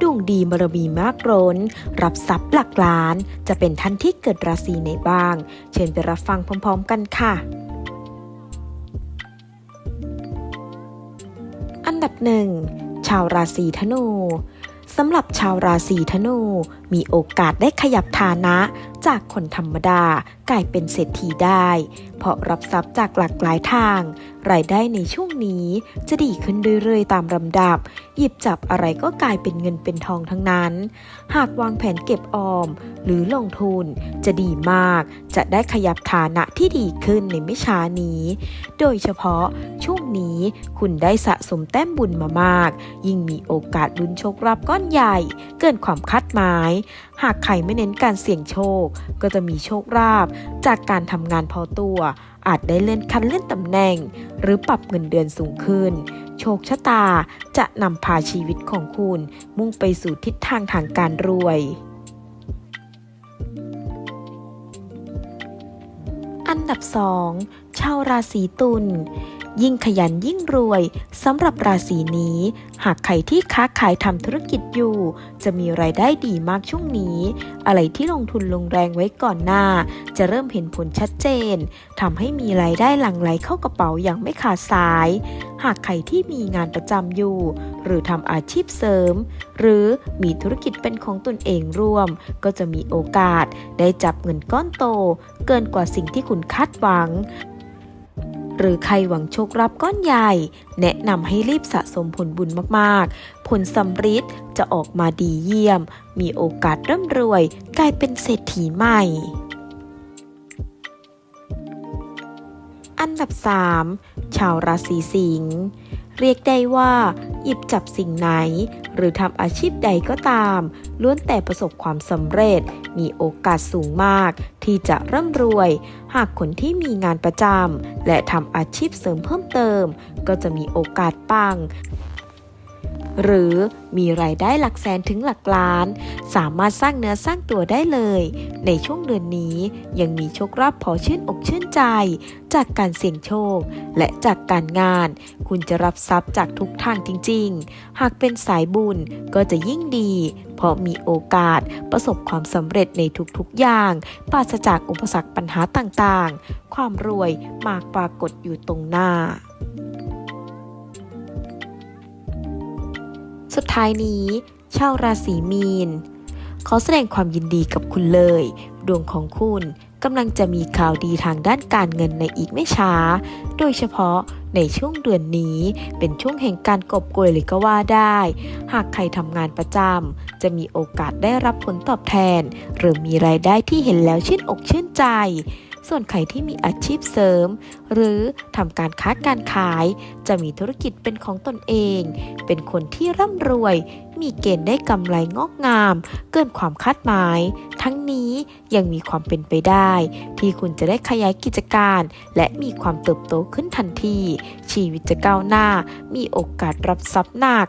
ดวงดีบารมีมากร้น รับทรัพย์หลักล้าน จะเป็นท่านที่เกิดราศีไหนบ้าง เชิญไปรับฟังพร้อม ๆ กันค่ะอันดับหนึ่งชาวราศีธนูสำหรับชาวราศีธนู มีโอกาสได้ขยับฐานะ จากคนธรรมดากลายเป็นเศรษฐีได้ เพราะรับทรัพย์จากหลากหลายทาง รายได้ในช่วงนี้จะดีขึ้นเรื่อยๆ ตามลำดับ หยิบจับอะไรก็กลายเป็นเงินเป็นทองทั้งนั้น หากวางแผนเก็บออม หรือลงทุนจะดีมาก จะได้ขยับฐานะที่ดีขึ้นในไม่ช้านี้ โดยเฉพาะช่วงนี้คุณได้สะสมแต้มบุญมามาก ยิ่งมีโอกาสลุ้นโชคลาภก้อนใหญ่ เกินความคาดหมาย หากใครไม่เน้นการเสี่ยงโชค ก็จะมีโชคลาภจากการทำงานพอตัวอาจได้เลื่อนขั้นเลื่อนตำแหน่ง หรือปรับเงินเดือนสูงขึ้น โชคชะตาจะนำพาชีวิตของคุณ มุ่งไปสู่ทิศทางทางการรวย อันดับ 2 ชาวราศีตุล ยิ่งขยันยิ่งรวยสำหรับราศีนี้ หากใครที่ค้าขายทำธุรกิจอยู่ จะมีรายได้ดีมากช่วงนี้ อะไรที่ลงทุนลงแรงไว้ก่อนหน้า จะเริ่มเห็นผลชัดเจนทำให้มีรายได้หลั่งไหลเข้ากระเป๋าอย่างไม่ขาดสาย หากใครที่มีงานประจำอยู่ หรือทำอาชีพเสริม หรือมีธุรกิจเป็นของตนเองร่วม ก็จะมีโอกาสได้จับเงินก้อนโต เกินกว่าสิ่งที่คุณคาดหวัง หรือใครหวังโชครับก้อนใหญ่ แนะนำให้รีบสะสมผลบุญมากๆ ผลสำริดจะออกมาดีเยี่ยม มีโอกาสร่ำรวย กลายเป็นเศรษฐีใหม่ อันดับ 3 ชาวราศีสิงห์ เรียกได้ว่า หยิบจับสิ่งไหน หรือทำอาชีพใดก็ตาม ล้วนแต่ประสบความสำเร็จ มีโอกาสสูงมาก ที่จะร่ำรวย หากคนที่มีงานประจำและทำอาชีพเสริมเพิ่มเติม ก็จะมีโอกาสปัง หรือมีรายได้หลักแสนถึงหลักล้าน สามารถสร้างเนื้อสร้างตัวได้เลย ในช่วงเดือนนี้ยังมีโชคลาภพอชื่นอกชื่นใจ จากการเสี่ยงโชค และจากการงาน คุณจะรับทรัพย์จากทุกทางจริง ๆ หากเป็นสายบุญก็จะยิ่งดี เพราะมีโอกาสประสบความสำเร็จในทุกๆอย่างปราศจากอุปสรรคปัญหาต่างๆ ความรวยมากปรากฏอยู่ตรงหน้า ท้ายนี้ ชาวราศีมีน ขอแสดงความยินดีกับคุณเลย ดวงของคุณกำลังจะมีข่าวดีทางด้านการเงินในอีกไม่ช้า โดยเฉพาะในช่วงเดือนนี้เป็นช่วงแห่งการกอบโกยเลยก็ว่าได้ หากใครทำงานประจำจะมีโอกาสได้รับผลตอบแทน หรือมีรายได้ที่เห็นแล้วชื่นอกชื่นใจ ส่วนใครที่มีอาชีพเสริม หรือทำการค้าการขาย จะมีธุรกิจเป็นของตนเอง เป็นคนที่ร่ำรวย มีเกณฑ์ได้กำไรงอกงาม เกินความคาดหมาย ทั้งนี้ยังมีความเป็นไปได้ ที่คุณจะได้ขยายกิจการ และมีความเติบโตขึ้นทันที ชีวิตจะก้าวหน้า มีโอกาสรับทรัพย์หนัก